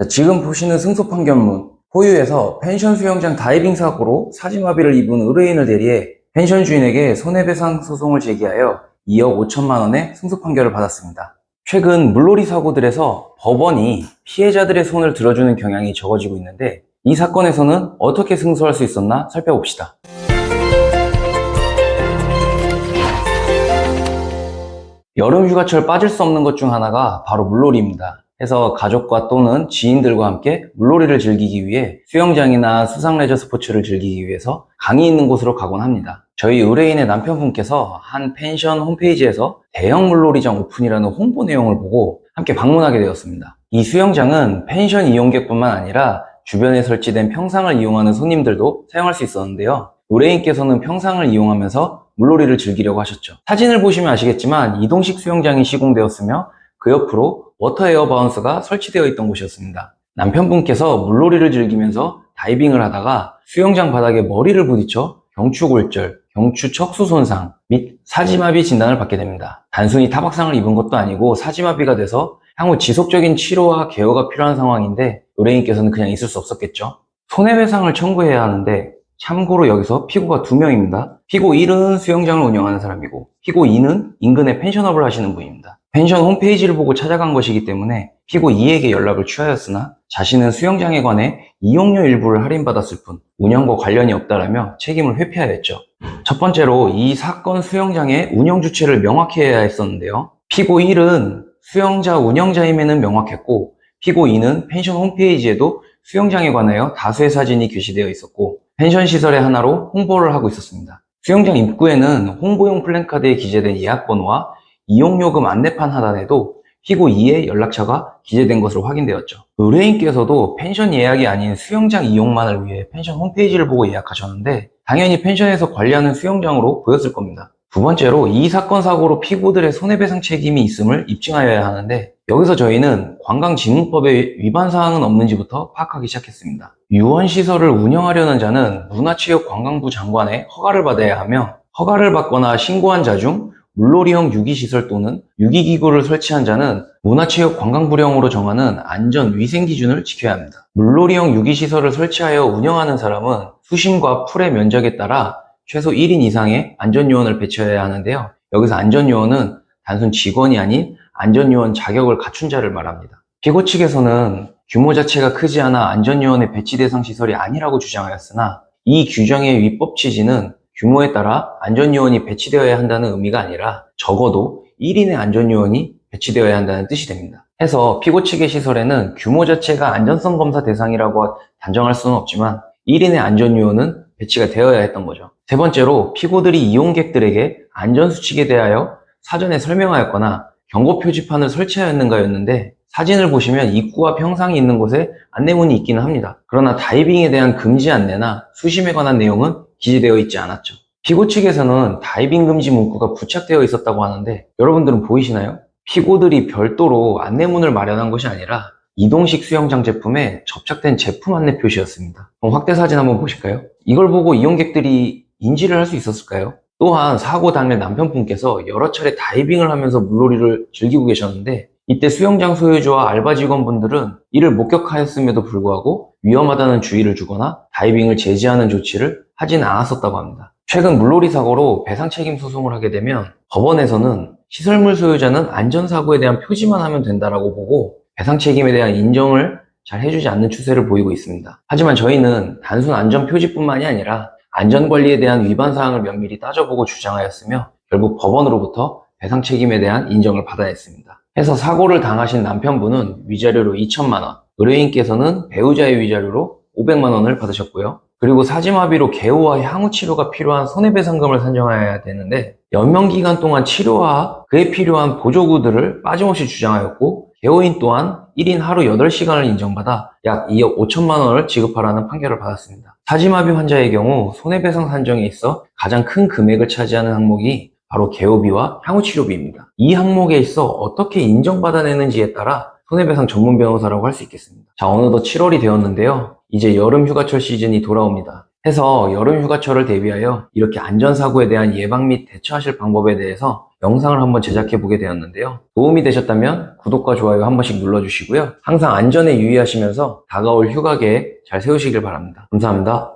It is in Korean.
자, 지금 보시는 승소 판결문 호유에서 펜션 수영장 다이빙 사고로 사지마비를 입은 의뢰인을 대리해 펜션 주인에게 손해배상 소송을 제기하여 2억 5천만 원의 승소 판결을 받았습니다. 최근 물놀이 사고들에서 법원이 피해자들의 손을 들어주는 경향이 적어지고 있는데 이 사건에서는 어떻게 승소할 수 있었나 살펴봅시다. 여름 휴가철 빠질 수 없는 것 중 하나가 바로 물놀이입니다. 해서 가족과 또는 지인들과 함께 물놀이를 즐기기 위해 수영장이나 수상 레저 스포츠를 즐기기 위해서 강이 있는 곳으로 가곤 합니다. 저희 의뢰인의 남편분께서 한 펜션 홈페이지에서 대형 물놀이장 오픈이라는 홍보 내용을 보고 함께 방문하게 되었습니다. 이 수영장은 펜션 이용객뿐만 아니라 주변에 설치된 평상을 이용하는 손님들도 사용할 수 있었는데요. 의뢰인께서는 평상을 이용하면서 물놀이를 즐기려고 하셨죠. 사진을 보시면 아시겠지만 이동식 수영장이 시공되었으며 그 옆으로 워터 에어 바운스가 설치되어 있던 곳이었습니다. 남편분께서 물놀이를 즐기면서 다이빙을 하다가 수영장 바닥에 머리를 부딪혀 경추골절, 경추 척수 손상 및 사지마비 진단을 받게 됩니다. 단순히 타박상을 입은 것도 아니고 사지마비가 돼서 향후 지속적인 치료와 개어가 필요한 상황인데 의뢰인께서는 그냥 있을 수 없었겠죠. 손해배상을 청구해야 하는데 참고로 여기서 피고가 두 명입니다. 피고 1은 수영장을 운영하는 사람이고 피고 2는 인근에 펜션업을 하시는 분입니다. 펜션 홈페이지를 보고 찾아간 것이기 때문에 피고 2에게 연락을 취하였으나 자신은 수영장에 관해 이용료 일부를 할인받았을 뿐 운영과 관련이 없다라며 책임을 회피하였죠. 첫 번째로 이 사건 수영장의 운영 주체를 명확히 해야 했었는데요. 피고 1은 수영자 운영자임에는 명확했고 피고 2는 펜션 홈페이지에도 수영장에 관하여 다수의 사진이 게시되어 있었고 펜션 시설의 하나로 홍보를 하고 있었습니다. 수영장 입구에는 홍보용 플랜카드에 기재된 예약 번호와 이용요금 안내판 하단에도 피고 2의 연락처가 기재된 것으로 확인되었죠. 의뢰인께서도 펜션 예약이 아닌 수영장 이용만을 위해 펜션 홈페이지를 보고 예약하셨는데 당연히 펜션에서 관리하는 수영장으로 보였을 겁니다. 두 번째로 이 사건 사고로 피고들의 손해배상 책임이 있음을 입증하여야 하는데 여기서 저희는 관광진흥법의 위반 사항은 없는지부터 파악하기 시작했습니다. 유원시설을 운영하려는 자는 문화체육관광부 장관의 허가를 받아야 하며 허가를 받거나 신고한 자 중 물놀이형 유기시설 또는 유기기구를 설치한 자는 문화체육 관광부령으로 정하는 안전위생 기준을 지켜야 합니다. 물놀이형 유기시설을 설치하여 운영하는 사람은 수심과 풀의 면적에 따라 최소 1인 이상의 안전요원을 배치해야 하는데요. 여기서 안전요원은 단순 직원이 아닌 안전요원 자격을 갖춘 자를 말합니다. 피고 측에서는 규모 자체가 크지 않아 안전요원의 배치 대상 시설이 아니라고 주장하였으나 이 규정의 위법 취지는 규모에 따라 안전요원이 배치되어야 한다는 의미가 아니라 적어도 1인의 안전요원이 배치되어야 한다는 뜻이 됩니다. 해서 피고 측의 시설에는 규모 자체가 안전성 검사 대상이라고 단정할 수는 없지만 1인의 안전요원은 배치가 되어야 했던 거죠. 세 번째로 피고들이 이용객들에게 안전수칙에 대하여 사전에 설명하였거나 경고 표지판을 설치하였는가였는데 사진을 보시면 입구와 평상이 있는 곳에 안내문이 있기는 합니다. 그러나 다이빙에 대한 금지 안내나 수심에 관한 내용은 기재되어 있지 않았죠. 피고 측에서는 다이빙 금지 문구가 부착되어 있었다고 하는데 여러분들은 보이시나요? 피고들이 별도로 안내문을 마련한 것이 아니라 이동식 수영장 제품에 접착된 제품 안내 표시였습니다. 그럼 확대 사진 한번 보실까요? 이걸 보고 이용객들이 인지를 할 수 있었을까요? 또한 사고 당일 남편분께서 여러 차례 다이빙을 하면서 물놀이를 즐기고 계셨는데 이때 수영장 소유주와 알바 직원분들은 이를 목격하였음에도 불구하고 위험하다는 주의를 주거나 다이빙을 제지하는 조치를 하진 않았었다고 합니다. 최근 물놀이 사고로 배상 책임 소송을 하게 되면 법원에서는 시설물 소유자는 안전사고에 대한 표지만 하면 된다라고 보고 배상 책임에 대한 인정을 잘 해주지 않는 추세를 보이고 있습니다. 하지만 저희는 단순 안전 표지뿐만이 아니라 안전관리에 대한 위반 사항을 면밀히 따져보고 주장하였으며 결국 법원으로부터 배상 책임에 대한 인정을 받아냈습니다. 해서 사고를 당하신 남편분은 위자료로 2천만 원, 의뢰인께서는 배우자의 위자료로 500만 원을 받으셨고요. 그리고 사지마비로 개호와 향후 치료가 필요한 손해배상금을 산정해야 되는데 연명 기간 동안 치료와 그에 필요한 보조구들을 빠짐없이 주장하였고 개호인 또한 1인 하루 8시간을 인정받아 약 2억 5천만 원을 지급하라는 판결을 받았습니다. 사지마비 환자의 경우 손해배상 산정에 있어 가장 큰 금액을 차지하는 항목이 바로 개호비와 향후 치료비입니다. 이 항목에 있어 어떻게 인정받아내는지에 따라 손해배상 전문 변호사라고 할 수 있겠습니다. 자, 어느덧 7월이 되었는데요. 이제 여름 휴가철 시즌이 돌아옵니다. 해서 여름 휴가철을 대비하여 이렇게 안전사고에 대한 예방 및 대처하실 방법에 대해서 영상을 한번 제작해 보게 되었는데요. 도움이 되셨다면 구독과 좋아요 한 번씩 눌러주시고요. 항상 안전에 유의하시면서 다가올 휴가 계획 잘 세우시길 바랍니다. 감사합니다.